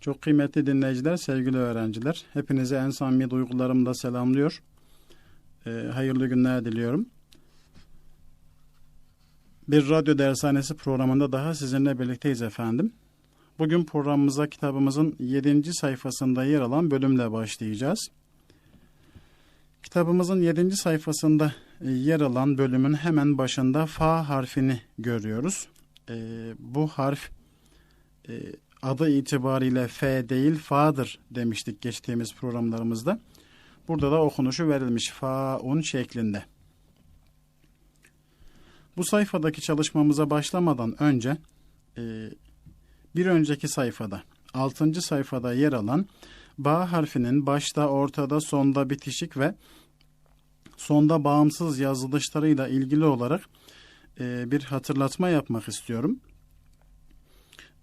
Çok kıymetli dinleyiciler, sevgili öğrenciler. Hepinize en samimi duygularımla selamlıyor. Ee, hayırlı günler diliyorum. Bir radyo dershanesi programında daha sizinle birlikteyiz efendim. Bugün programımıza kitabımızın 7. sayfasında yer alan bölümle başlayacağız. Kitabımızın 7. sayfasında e, yer alan bölümün hemen başında fa harfini görüyoruz. Ee, bu harf e, adı itibariyle F değil Fa'dır demiştik geçtiğimiz programlarımızda. Burada da okunuşu verilmiş Fa'un şeklinde. Bu sayfadaki çalışmamıza başlamadan önce e, bir önceki sayfada 6. sayfada yer alan Ba harfinin başta, ortada, sonda bitişik ve sonda bağımsız yazılışlarıyla ilgili olarak e, bir hatırlatma yapmak istiyorum.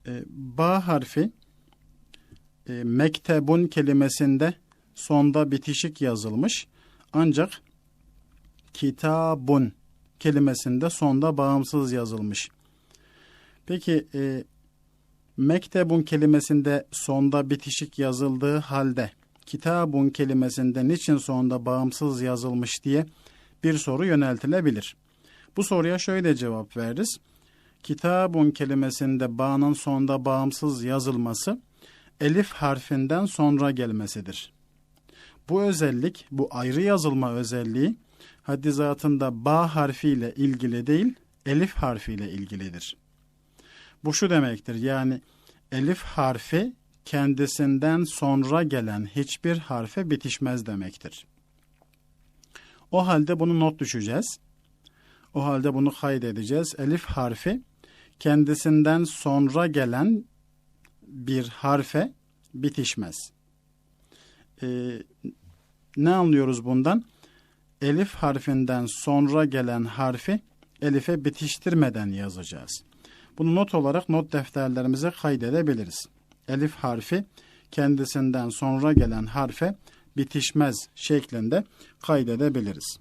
E, ba harfi e, mektebun kelimesinde sonda bitişik yazılmış. Ancak kitabun kelimesinde sonda bağımsız yazılmış. Peki e, mektebun kelimesinde sonda bitişik yazıldığı halde kitabun kelimesinde niçin sonda bağımsız yazılmış diye bir soru yöneltilebilir. Bu soruya şöyle cevap veririz. Kitabun kelimesinde bağının sonda bağımsız yazılması elif harfinden sonra gelmesidir. Bu özellik, bu ayrı yazılma özelliği haddi zatında ba harfiyle ilgili değil, elif harfiyle ilgilidir. Bu şu demektir yani elif harfi kendisinden sonra gelen hiçbir harfe bitişmez demektir. O halde bunu not düşeceğiz. O halde bunu kaydedeceğiz. Elif harfi kendisinden sonra gelen bir harfe bitişmez. Ee, ne anlıyoruz bundan? Elif harfinden sonra gelen harfi elife bitiştirmeden yazacağız. Bunu not olarak not defterlerimize kaydedebiliriz. Elif harfi kendisinden sonra gelen harfe bitişmez şeklinde kaydedebiliriz.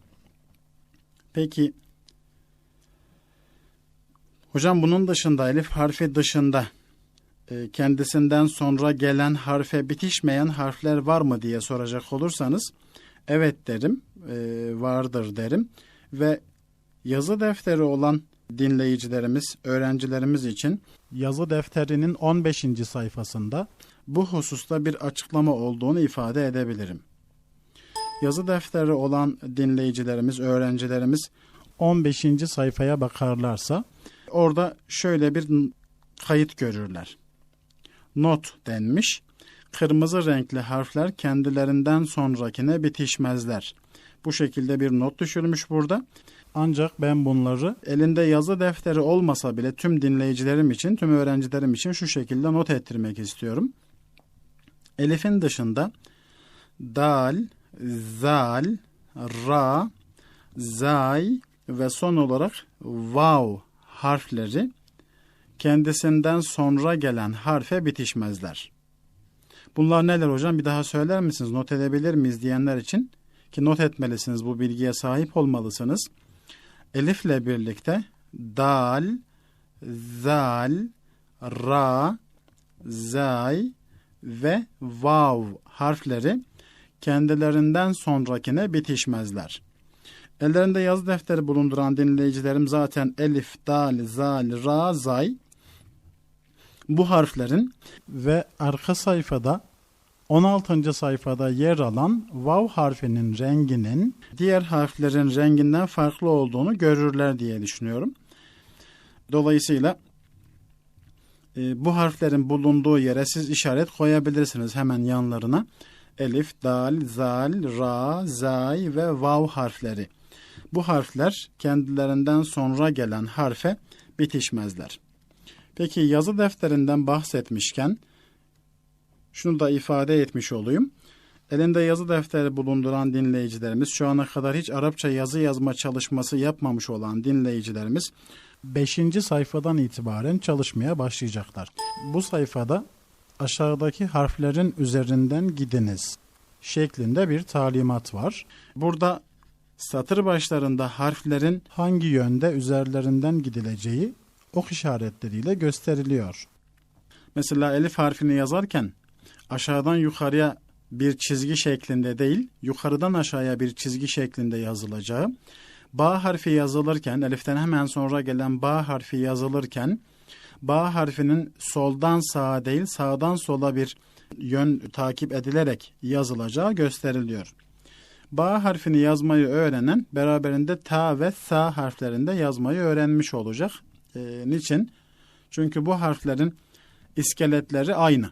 Peki hocam bunun dışında elif harfi dışında e, kendisinden sonra gelen harfe bitişmeyen harfler var mı diye soracak olursanız evet derim e, vardır derim ve yazı defteri olan dinleyicilerimiz, öğrencilerimiz için yazı defterinin 15. sayfasında bu hususta bir açıklama olduğunu ifade edebilirim. Yazı defteri olan dinleyicilerimiz, öğrencilerimiz 15. sayfaya bakarlarsa orada şöyle bir kayıt görürler. Not denmiş. Kırmızı renkli harfler kendilerinden sonrakine bitişmezler. Bu şekilde bir not düşürmüş burada. Ancak ben bunları elinde yazı defteri olmasa bile tüm dinleyicilerim için, tüm öğrencilerim için şu şekilde not ettirmek istiyorum. Elif'in dışında dal, zal, ra, zay ve son olarak vav harfleri kendisinden sonra gelen harfe bitişmezler. Bunlar neler hocam? Bir daha söyler misiniz? Not edebilir miyiz diyenler için? Ki not etmelisiniz, bu bilgiye sahip olmalısınız. Elifle birlikte dal, zal, ra, zay ve vav harfleri kendilerinden sonrakine bitişmezler. Ellerinde yazı defteri bulunduran dinleyicilerim zaten elif, dal, zal, ra, zay bu harflerin ve arka sayfada 16. sayfada yer alan vav harfinin renginin diğer harflerin renginden farklı olduğunu görürler diye düşünüyorum. Dolayısıyla e, bu harflerin bulunduğu yere siz işaret koyabilirsiniz hemen yanlarına. Elif, dal, zal, ra, zay ve vav harfleri. Bu harfler kendilerinden sonra gelen harfe bitişmezler. Peki yazı defterinden bahsetmişken şunu da ifade etmiş olayım. Elinde yazı defteri bulunduran dinleyicilerimiz, şu ana kadar hiç Arapça yazı yazma çalışması yapmamış olan dinleyicilerimiz 5. sayfadan itibaren çalışmaya başlayacaklar. Bu sayfada aşağıdaki harflerin üzerinden gidiniz şeklinde bir talimat var. Burada satır başlarında harflerin hangi yönde üzerlerinden gidileceği ok işaretleriyle gösteriliyor. Mesela elif harfini yazarken aşağıdan yukarıya bir çizgi şeklinde değil, yukarıdan aşağıya bir çizgi şeklinde yazılacağı, ba harfi yazılırken, eliften hemen sonra gelen ba harfi yazılırken, ba harfinin soldan sağa değil, sağdan sola bir yön takip edilerek yazılacağı gösteriliyor. Ba harfini yazmayı öğrenen beraberinde ta ve sa harflerinde yazmayı öğrenmiş olacak. Ee, niçin? Çünkü bu harflerin iskeletleri aynı.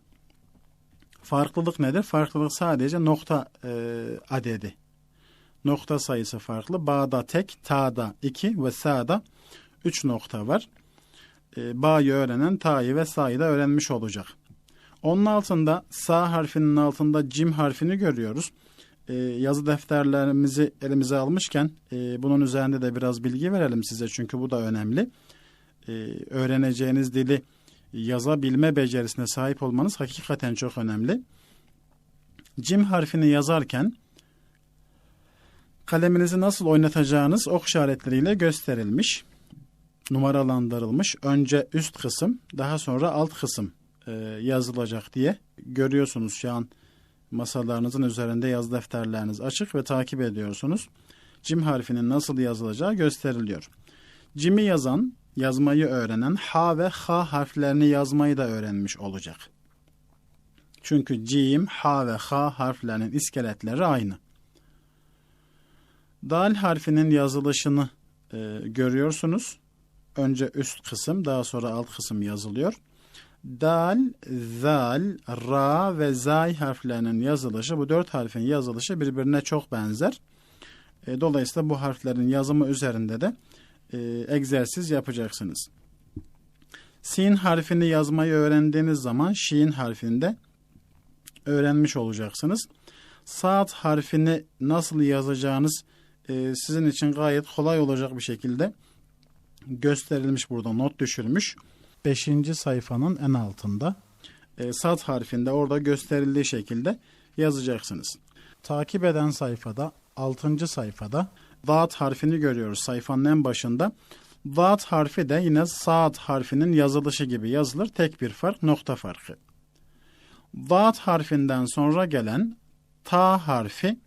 Farklılık nedir? Farklılık sadece nokta e, adedi. Nokta sayısı farklı. Ba'da tek, ta'da iki ve sa'da üç nokta var. E, ba'yı öğrenen ta'yı ve sa'yı da öğrenmiş olacak. Onun altında sa harfinin altında cim harfini görüyoruz. E, yazı defterlerimizi elimize almışken e, bunun üzerinde de biraz bilgi verelim size çünkü bu da önemli. E, öğreneceğiniz dili yazabilme becerisine sahip olmanız hakikaten çok önemli. Cim harfini yazarken kaleminizi nasıl oynatacağınız ok işaretleriyle gösterilmiş, numaralandırılmış. Önce üst kısım, daha sonra alt kısım e, yazılacak diye görüyorsunuz şu an masalarınızın üzerinde yaz defterleriniz açık ve takip ediyorsunuz. Cim harfinin nasıl yazılacağı gösteriliyor. Cimi yazan yazmayı öğrenen ha ve ha harflerini yazmayı da öğrenmiş olacak. Çünkü cim, ha ve ha harflerinin iskeletleri aynı. Dal harfinin yazılışını e, görüyorsunuz. Önce üst kısım, daha sonra alt kısım yazılıyor. Dal, zal, ra ve zay harflerinin yazılışı, bu dört harfin yazılışı birbirine çok benzer. E, dolayısıyla bu harflerin yazımı üzerinde de e, egzersiz yapacaksınız. Sin harfini yazmayı öğrendiğiniz zaman şiin harfinde öğrenmiş olacaksınız. Saat harfini nasıl yazacağınız e, sizin için gayet kolay olacak bir şekilde gösterilmiş burada not düşürmüş. 5. sayfanın en altında e, sat harfinde orada gösterildiği şekilde yazacaksınız. Takip eden sayfada 6. sayfada Zat harfini görüyoruz sayfanın en başında. Zat harfi de yine saat harfinin yazılışı gibi yazılır. Tek bir fark nokta farkı. Zat harfinden sonra gelen ta harfi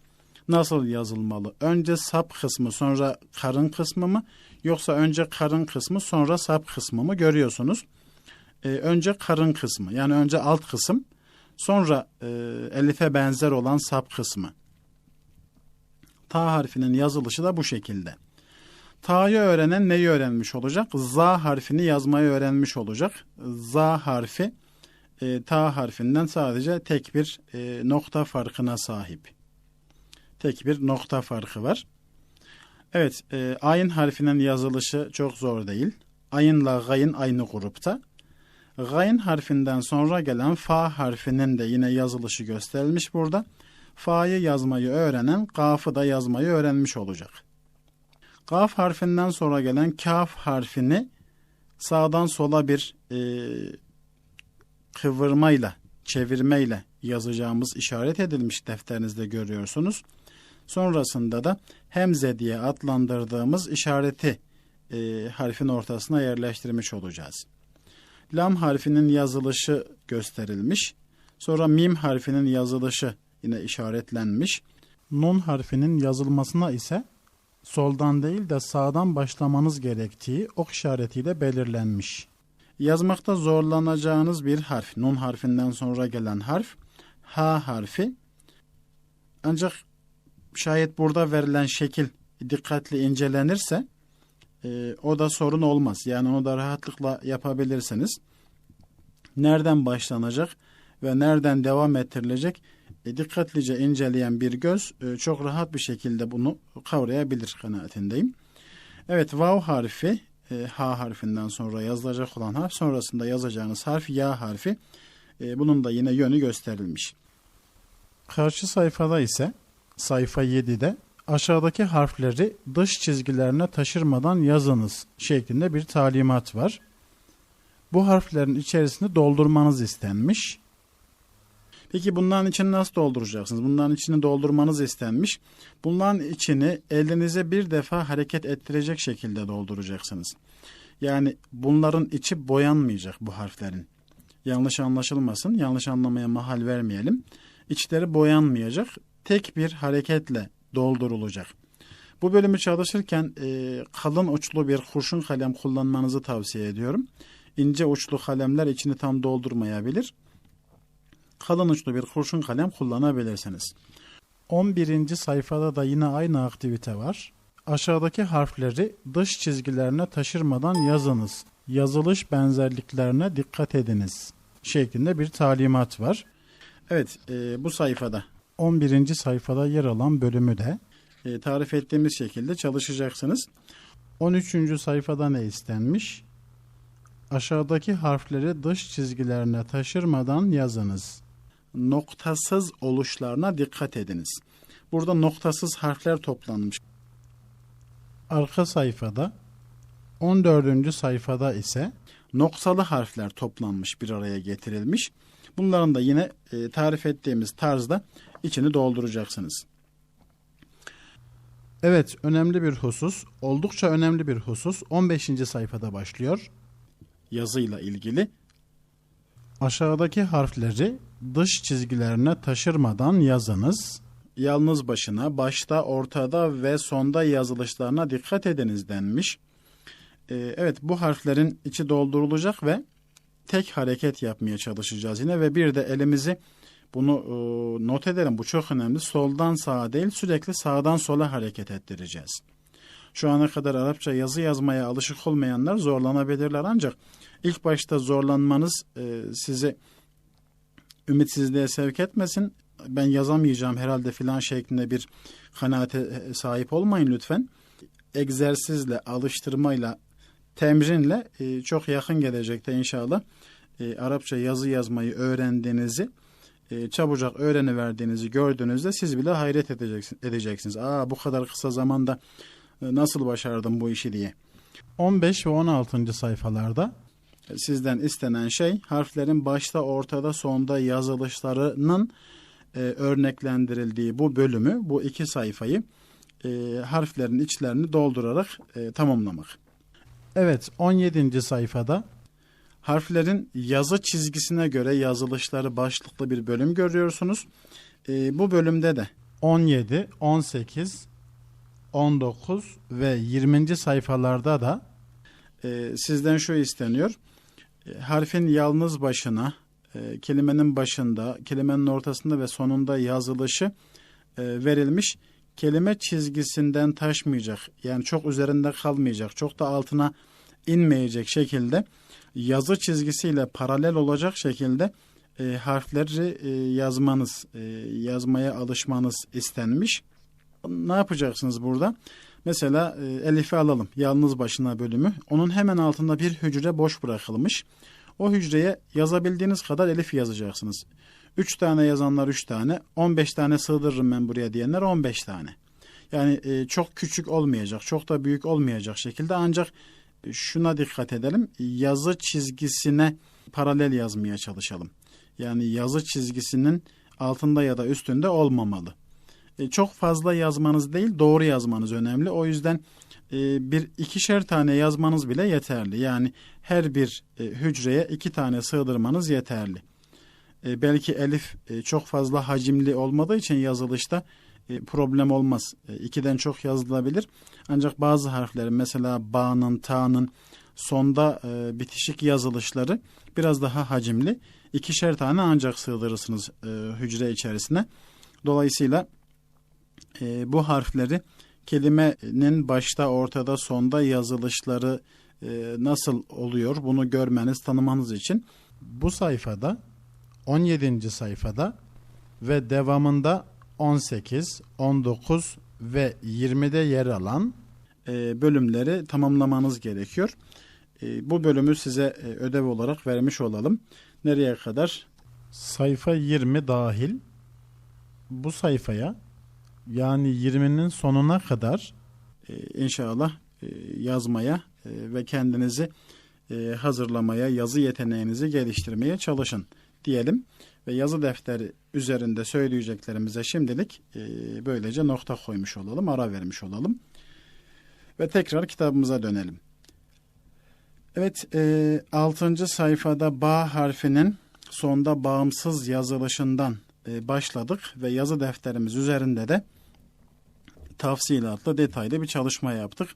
nasıl yazılmalı? Önce sap kısmı sonra karın kısmı mı? Yoksa önce karın kısmı sonra sap kısmı mı? Görüyorsunuz. Ee, önce karın kısmı yani önce alt kısım sonra e, elife benzer olan sap kısmı. Ta harfinin yazılışı da bu şekilde. Ta'yı öğrenen neyi öğrenmiş olacak? Za harfini yazmayı öğrenmiş olacak. Za harfi e, ta harfinden sadece tek bir e, nokta farkına sahip. Tek bir nokta farkı var. Evet, e, ayın harfinin yazılışı çok zor değil. Ayınla gayın aynı grupta. Gayn harfinden sonra gelen fa harfinin de yine yazılışı gösterilmiş burada. Fa'yı yazmayı öğrenen kafı da yazmayı öğrenmiş olacak. Kaf harfinden sonra gelen kaf harfini sağdan sola bir e, kıvırmayla, çevirmeyle yazacağımız işaret edilmiş defterinizde görüyorsunuz. Sonrasında da hemze diye adlandırdığımız işareti e, harfin ortasına yerleştirmiş olacağız. Lam harfinin yazılışı gösterilmiş. Sonra mim harfinin yazılışı yine işaretlenmiş. Nun harfinin yazılmasına ise soldan değil de sağdan başlamanız gerektiği ok işaretiyle belirlenmiş. Yazmakta zorlanacağınız bir harf, nun harfinden sonra gelen harf, ha harfi. Ancak şayet burada verilen şekil dikkatli incelenirse e, o da sorun olmaz. Yani onu da rahatlıkla yapabilirsiniz. Nereden başlanacak ve nereden devam ettirilecek e, dikkatlice inceleyen bir göz e, çok rahat bir şekilde bunu kavrayabilir kanaatindeyim. Evet vav harfi e, ha harfinden sonra yazılacak olan harf sonrasında yazacağınız harf ya harfi e, bunun da yine yönü gösterilmiş. Karşı sayfada ise sayfa 7'de aşağıdaki harfleri dış çizgilerine taşırmadan yazınız şeklinde bir talimat var. Bu harflerin içerisini doldurmanız istenmiş. Peki bunların içini nasıl dolduracaksınız? Bunların içini doldurmanız istenmiş. Bunların içini elinize bir defa hareket ettirecek şekilde dolduracaksınız. Yani bunların içi boyanmayacak bu harflerin. Yanlış anlaşılmasın, yanlış anlamaya mahal vermeyelim. İçleri boyanmayacak, tek bir hareketle doldurulacak. Bu bölümü çalışırken e, kalın uçlu bir kurşun kalem kullanmanızı tavsiye ediyorum. İnce uçlu kalemler içini tam doldurmayabilir. Kalın uçlu bir kurşun kalem kullanabilirsiniz. 11. sayfada da yine aynı aktivite var. Aşağıdaki harfleri dış çizgilerine taşırmadan yazınız. Yazılış benzerliklerine dikkat ediniz şeklinde bir talimat var. Evet e, bu sayfada 11. sayfada yer alan bölümü de e, tarif ettiğimiz şekilde çalışacaksınız. 13. sayfada ne istenmiş? Aşağıdaki harfleri dış çizgilerine taşırmadan yazınız. Noktasız oluşlarına dikkat ediniz. Burada noktasız harfler toplanmış. Arka sayfada 14. sayfada ise noktalı harfler toplanmış bir araya getirilmiş. Bunların da yine e, tarif ettiğimiz tarzda içini dolduracaksınız. Evet, önemli bir husus, oldukça önemli bir husus 15. sayfada başlıyor. Yazıyla ilgili. Aşağıdaki harfleri dış çizgilerine taşırmadan yazınız. Yalnız başına, başta, ortada ve sonda yazılışlarına dikkat ediniz denmiş. Ee, evet, bu harflerin içi doldurulacak ve tek hareket yapmaya çalışacağız yine ve bir de elimizi bunu e, not edelim bu çok önemli soldan sağa değil sürekli sağdan sola hareket ettireceğiz. Şu ana kadar Arapça yazı yazmaya alışık olmayanlar zorlanabilirler ancak ilk başta zorlanmanız e, sizi ümitsizliğe sevk etmesin. Ben yazamayacağım herhalde filan şeklinde bir kanaate sahip olmayın lütfen. Egzersizle, alıştırmayla, temrinle e, çok yakın gelecekte inşallah e, Arapça yazı yazmayı öğrendiğinizi e, çabucak öğreniverdiğinizi gördüğünüzde siz bile hayret edeceksiniz. edeceksiniz. Aa bu kadar kısa zamanda e, nasıl başardım bu işi diye. 15 ve 16. sayfalarda sizden istenen şey harflerin başta, ortada, sonda yazılışlarının e, örneklendirildiği bu bölümü, bu iki sayfayı e, harflerin içlerini doldurarak e, tamamlamak. Evet 17. sayfada harflerin yazı çizgisine göre yazılışları başlıklı bir bölüm görüyorsunuz. E, bu bölümde de 17, 18, 19 ve 20. sayfalarda da e, sizden şu isteniyor. E, harfin yalnız başına, e, kelimenin başında, kelimenin ortasında ve sonunda yazılışı e, verilmiş. Kelime çizgisinden taşmayacak, yani çok üzerinde kalmayacak, çok da altına inmeyecek şekilde yazı çizgisiyle paralel olacak şekilde e, harfleri e, yazmanız, e, yazmaya alışmanız istenmiş. Ne yapacaksınız burada? Mesela e, Elif'i alalım, yalnız başına bölümü. Onun hemen altında bir hücre boş bırakılmış. O hücreye yazabildiğiniz kadar Elif yazacaksınız. 3 tane yazanlar 3 tane, 15 tane sığdırırım ben buraya diyenler 15 tane. Yani e, çok küçük olmayacak, çok da büyük olmayacak şekilde ancak şuna dikkat edelim. Yazı çizgisine paralel yazmaya çalışalım. Yani yazı çizgisinin altında ya da üstünde olmamalı. E, çok fazla yazmanız değil, doğru yazmanız önemli. O yüzden e, bir ikişer tane yazmanız bile yeterli. Yani her bir e, hücreye iki tane sığdırmanız yeterli. Belki elif çok fazla hacimli olmadığı için yazılışta problem olmaz. E, ikiden çok yazılabilir. Ancak bazı harflerin mesela ba'nın, ta'nın sonda e, bitişik yazılışları biraz daha hacimli. İkişer tane ancak sığdırırsınız e, hücre içerisine. Dolayısıyla e, bu harfleri kelimenin başta, ortada, sonda yazılışları e, nasıl oluyor bunu görmeniz, tanımanız için bu sayfada 17. sayfada ve devamında 18, 19 ve 20'de yer alan e, bölümleri tamamlamanız gerekiyor. E, bu bölümü size e, ödev olarak vermiş olalım. Nereye kadar? Sayfa 20 dahil bu sayfaya yani 20'nin sonuna kadar e, inşallah e, yazmaya e, ve kendinizi e, hazırlamaya, yazı yeteneğinizi geliştirmeye çalışın diyelim. Ve yazı defteri üzerinde söyleyeceklerimize şimdilik e, böylece nokta koymuş olalım, ara vermiş olalım. Ve tekrar kitabımıza dönelim. Evet, e, 6. sayfada ba harfinin sonda bağımsız yazılışından e, başladık ve yazı defterimiz üzerinde de tafsilatlı, detaylı bir çalışma yaptık.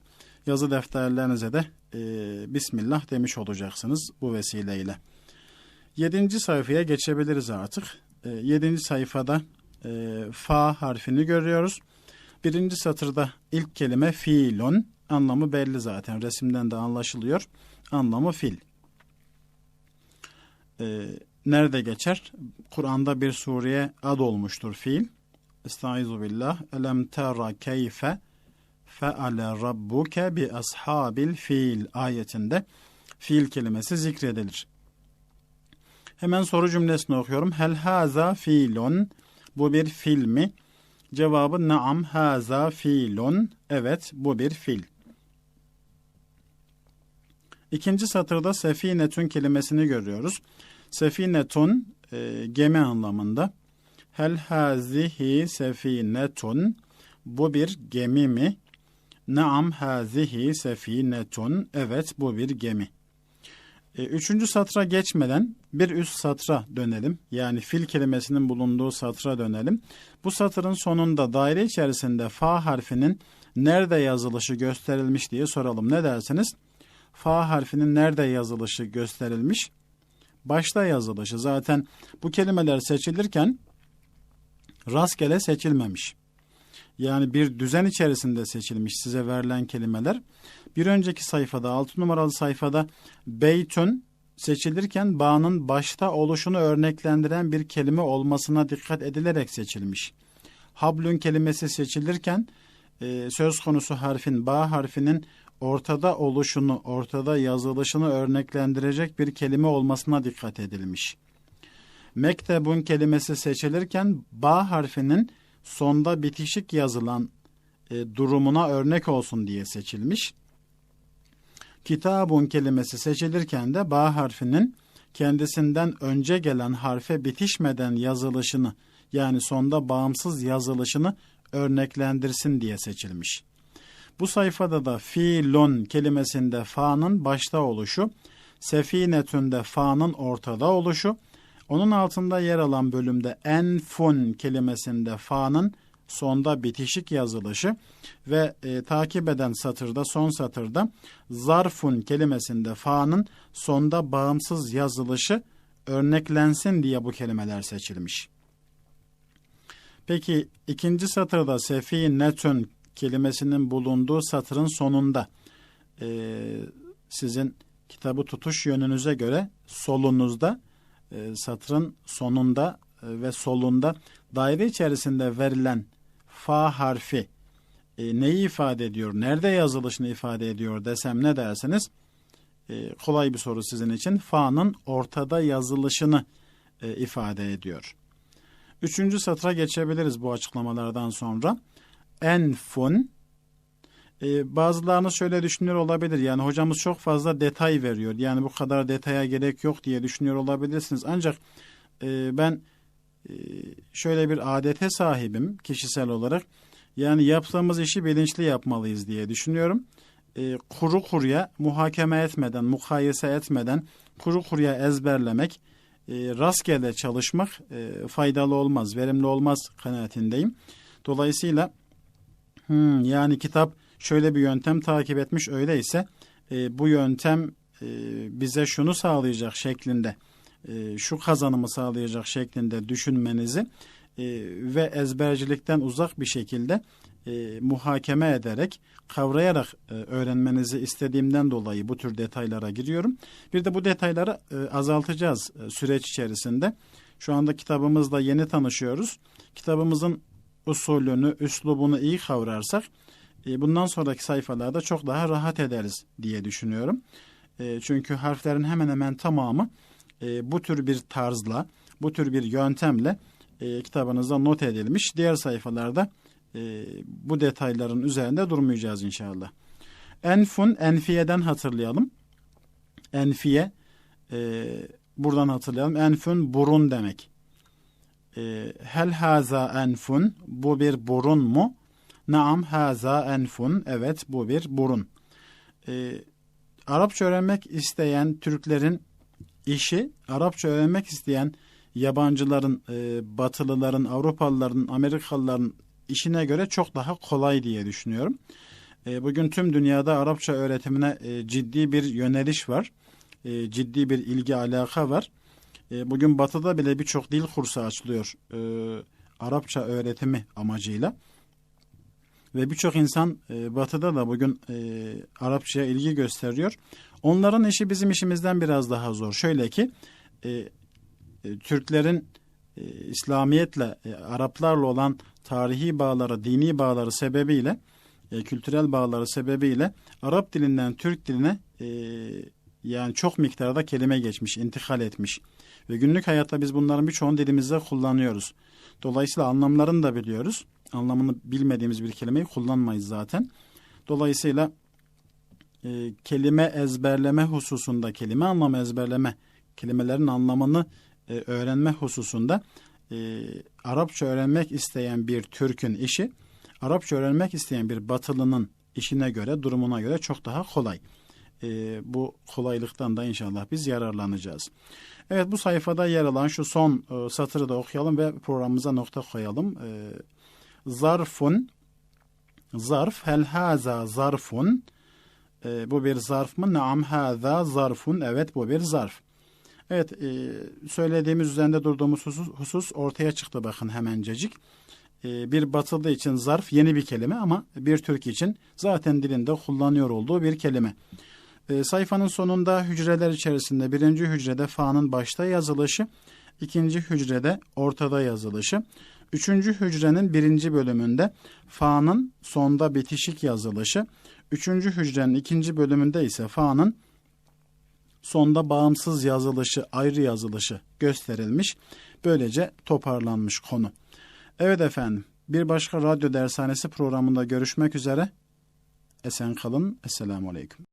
Yazı defterlerinize de e, Bismillah demiş olacaksınız bu vesileyle. Yedinci sayfaya geçebiliriz artık. E, yedinci sayfada e, fa harfini görüyoruz. Birinci satırda ilk kelime fiilun. Anlamı belli zaten. Resimden de anlaşılıyor. Anlamı fil. E, nerede geçer? Kur'an'da bir sureye ad olmuştur fiil. Estaizu billah. Elem tera keyfe feale rabbuke bi ashabil fiil ayetinde fiil kelimesi zikredilir. Hemen soru cümlesini okuyorum. Hel haza fiilun? Bu bir fil mi? Cevabı naam haza fiilun. Evet bu bir fil. İkinci satırda sefinetun kelimesini görüyoruz. Sefinetun e, gemi anlamında. Hel hazihi sefinetun. Bu bir gemi mi? Naam hazihi sefinetun. Evet bu bir gemi. E, üçüncü satıra geçmeden bir üst satıra dönelim. Yani fil kelimesinin bulunduğu satıra dönelim. Bu satırın sonunda daire içerisinde fa harfinin nerede yazılışı gösterilmiş diye soralım. Ne dersiniz? Fa harfinin nerede yazılışı gösterilmiş? Başta yazılışı. Zaten bu kelimeler seçilirken rastgele seçilmemiş. Yani bir düzen içerisinde seçilmiş size verilen kelimeler. Bir önceki sayfada 6 numaralı sayfada beytün seçilirken bağının başta oluşunu örneklendiren bir kelime olmasına dikkat edilerek seçilmiş. Hablün kelimesi seçilirken e, söz konusu harfin bağ harfinin ortada oluşunu, ortada yazılışını örneklendirecek bir kelime olmasına dikkat edilmiş. Mektebun kelimesi seçilirken bağ harfinin sonda bitişik yazılan e, durumuna örnek olsun diye seçilmiş. Kitabun kelimesi seçilirken de ba harfinin kendisinden önce gelen harfe bitişmeden yazılışını yani sonda bağımsız yazılışını örneklendirsin diye seçilmiş. Bu sayfada da fiilun kelimesinde fa'nın başta oluşu, sefinetünde fa'nın ortada oluşu, onun altında yer alan bölümde enfun kelimesinde fa'nın sonda bitişik yazılışı ve e, takip eden satırda son satırda zarfun kelimesinde fa'nın sonda bağımsız yazılışı örneklensin diye bu kelimeler seçilmiş. Peki ikinci satırda sefi netün kelimesinin bulunduğu satırın sonunda e, sizin kitabı tutuş yönünüze göre solunuzda e, satırın sonunda e, ve solunda daire içerisinde verilen fa harfi e, neyi ifade ediyor, nerede yazılışını ifade ediyor desem ne dersiniz? E, kolay bir soru sizin için. Fa'nın ortada yazılışını e, ifade ediyor. Üçüncü satıra geçebiliriz bu açıklamalardan sonra. Enfun ee, bazılarınız şöyle düşünüyor olabilir. Yani hocamız çok fazla detay veriyor. Yani bu kadar detaya gerek yok diye düşünüyor olabilirsiniz. Ancak e, ben e, şöyle bir adete sahibim kişisel olarak. Yani yaptığımız işi bilinçli yapmalıyız diye düşünüyorum. E, kuru kuruya muhakeme etmeden, mukayese etmeden kuru kuruya ezberlemek, e, rastgele çalışmak e, faydalı olmaz, verimli olmaz kanaatindeyim. Dolayısıyla hmm, yani kitap şöyle bir yöntem takip etmiş öyleyse e, bu yöntem e, bize şunu sağlayacak şeklinde e, şu kazanımı sağlayacak şeklinde düşünmenizi e, ve ezbercilikten uzak bir şekilde e, muhakeme ederek, kavrayarak e, öğrenmenizi istediğimden dolayı bu tür detaylara giriyorum. Bir de bu detayları e, azaltacağız e, süreç içerisinde. Şu anda kitabımızla yeni tanışıyoruz. Kitabımızın usulünü, üslubunu iyi kavrarsak bundan sonraki sayfalarda çok daha rahat ederiz diye düşünüyorum. E, çünkü harflerin hemen hemen tamamı e, bu tür bir tarzla, bu tür bir yöntemle e, kitabınızda not edilmiş. Diğer sayfalarda e, bu detayların üzerinde durmayacağız inşallah. Enfun, enfiyeden hatırlayalım. Enfiye, e, buradan hatırlayalım. Enfun, burun demek. E, hel haza enfun, bu bir burun mu? Naam haza enfun, evet bu bir burun. E, Arapça öğrenmek isteyen Türklerin işi, Arapça öğrenmek isteyen yabancıların, e, Batılıların, Avrupalıların, Amerikalıların işine göre çok daha kolay diye düşünüyorum. E, bugün tüm dünyada Arapça öğretimine e, ciddi bir yöneliş var. E, ciddi bir ilgi alaka var. E, bugün Batı'da bile birçok dil kursu açılıyor. E, Arapça öğretimi amacıyla. Ve birçok insan e, Batı'da da bugün e, Arapçaya ilgi gösteriyor. Onların işi bizim işimizden biraz daha zor. Şöyle ki e, e, Türklerin e, İslamiyetle, e, Araplarla olan tarihi bağları, dini bağları sebebiyle, e, kültürel bağları sebebiyle Arap dilinden Türk diline e, yani çok miktarda kelime geçmiş, intikal etmiş. Ve günlük hayatta biz bunların birçoğunu dilimizde kullanıyoruz. Dolayısıyla anlamlarını da biliyoruz. Anlamını bilmediğimiz bir kelimeyi kullanmayız zaten. Dolayısıyla e, kelime ezberleme hususunda, kelime anlamı ezberleme, kelimelerin anlamını e, öğrenme hususunda e, Arapça öğrenmek isteyen bir Türk'ün işi, Arapça öğrenmek isteyen bir Batılının işine göre, durumuna göre çok daha kolay. E, bu kolaylıktan da inşallah biz yararlanacağız. Evet bu sayfada yer alan şu son e, satırı da okuyalım ve programımıza nokta koyalım. E, zarfun, zarf, hel haza zarfun, e, bu bir zarf mı? Naam haza zarfun, evet bu bir zarf. Evet e, söylediğimiz üzerinde durduğumuz husus, husus ortaya çıktı bakın hemencecik. E, bir batılı için zarf yeni bir kelime ama bir Türk için zaten dilinde kullanıyor olduğu bir kelime. E, sayfanın sonunda hücreler içerisinde birinci hücrede fa'nın başta yazılışı, ikinci hücrede ortada yazılışı, üçüncü hücrenin birinci bölümünde fa'nın sonda bitişik yazılışı, üçüncü hücrenin ikinci bölümünde ise fa'nın sonda bağımsız yazılışı, ayrı yazılışı gösterilmiş. Böylece toparlanmış konu. Evet efendim, bir başka radyo dershanesi programında görüşmek üzere. Esen kalın. Esselamu Aleyküm.